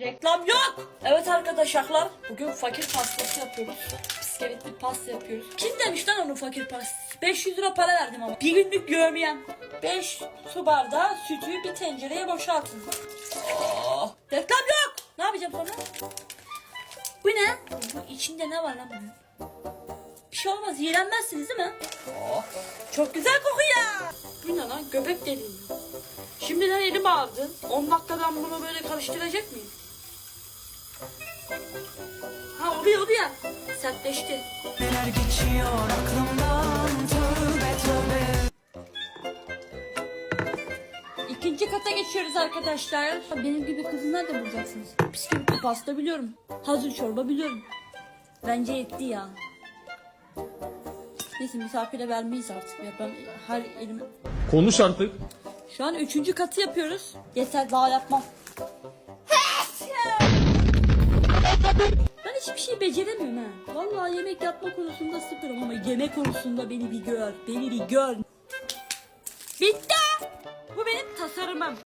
Reklam yok. Evet arkadaşlar bugün fakir pastası yapıyoruz. Bisküvitli pasta yapıyoruz. Kim demiş lan onu fakir pastası? 500 lira para verdim ama. Bir günlük yövmeyen. 5 su bardağı sütü bir tencereye boşaltın. Oh. Reklam yok. Ne yapacağım sonra? Bu ne? Bu içinde ne var lan bunun? Bir şey olmaz. Iğrenmezsiniz değil mi? Oh. Çok güzel kokuyor. Bu ne lan? Göbek deliği. Şimdiden elim ağrıdı. 10 dakikadan bunu böyle karıştıracak mıyım? Oluyor oluyor. Sertleşti. Neler geçiyor aklımdan tövbe tövbe İkinci kata geçiyoruz arkadaşlar. Benim gibi kızı nerede bulacaksınız? Bisküvitli pasta biliyorum. Hazır çorba biliyorum. Bence yetti ya. Neyse misafire vermeyiz artık. Ya ben her elimi... Konuş artık. Şu an üçüncü katı yapıyoruz. Yeter daha yapmam. Hiçbir şey beceremiyorum ha. Vallahi yemek yapma konusunda sıfırım ama yemek konusunda beni bir gör. Beni bir gör. Bitti. Bu benim tasarımım.